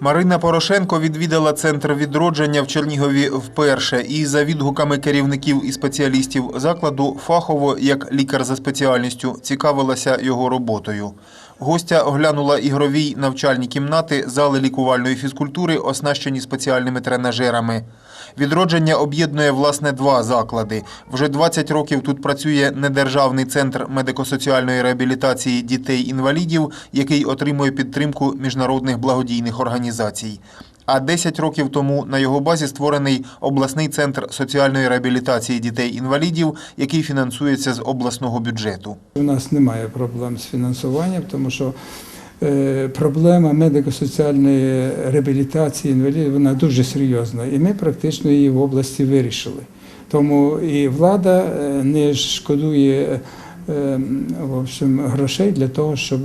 Марина Порошенко відвідала центр відродження в Чернігові вперше і за відгуками керівників і спеціалістів закладу фахово, як лікар за спеціальністю, цікавилася його роботою. Гостя оглянула ігрові навчальні кімнати, зали лікувальної фізкультури, оснащені спеціальними тренажерами. Відродження об'єднує власне два заклади. Вже 20 років тут працює недержавний центр медико-соціальної реабілітації дітей-інвалідів, який отримує підтримку міжнародних благодійних організацій. А 10 років тому на його базі створений обласний центр соціальної реабілітації дітей-інвалідів, який фінансується з обласного бюджету. У нас немає проблем з фінансуванням, тому що е, проблема медико-соціальної реабілітації інвалідів вона дуже серйозна, і ми практично її в області вирішили. Тому і влада е, не шкодує е, в общем, грошей для того, щоб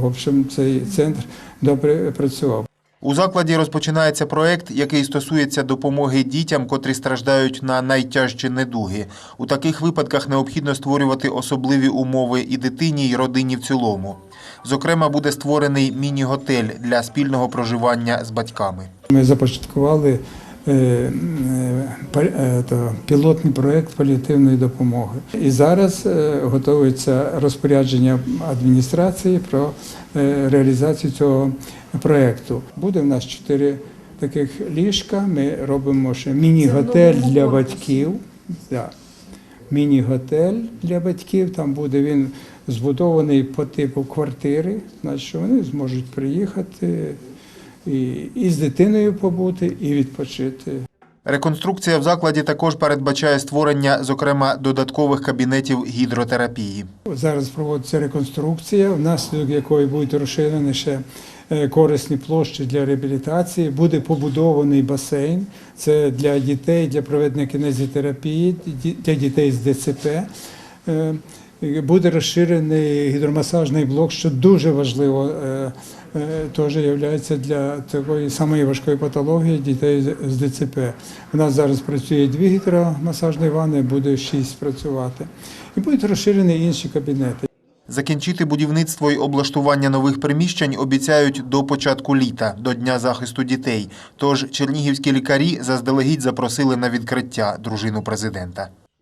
в общем, цей центр добре працював. У закладі розпочинається проект, який стосується допомоги дітям, котрі страждають на найтяжчі недуги. У таких випадках необхідно створювати особливі умови і дитині, і родині в цілому. Зокрема, буде створений міні-готель для спільного проживання з батьками. Ми започаткували пілотний проєкт паліативної допомоги. І зараз е, готується розпорядження адміністрації про е, реалізацію цього проєкту. Буде в нас чотири таких ліжка. Ми робимо ще міні-готель для батьків. Міні-готель для батьків. Там буде він збудований по типу квартири, значить що вони зможуть приїхати і, і з дитиною побути, і відпочити. Реконструкція в закладі також передбачає створення, зокрема, додаткових кабінетів гідротерапії. Зараз проводиться реконструкція, внаслідок якої будуть розширені ще е, корисні площі для реабілітації. Буде побудований басейн. Це для дітей, для проведення кінезітерапії, для дітей з ДЦП. І Буде розширений гідромасажний блок, що дуже важливо, е, е, теж є для такої самої важкої патології дітей з- ДЦП. У нас зараз працює дві гідромасажні ванни, буде шість працювати. І будуть розширені інші кабінети. Закінчити будівництво й облаштування нових приміщень обіцяють до початку літа, до Дня захисту дітей. Тож чернігівські лікарі заздалегідь запросили на відкриття дружину президента.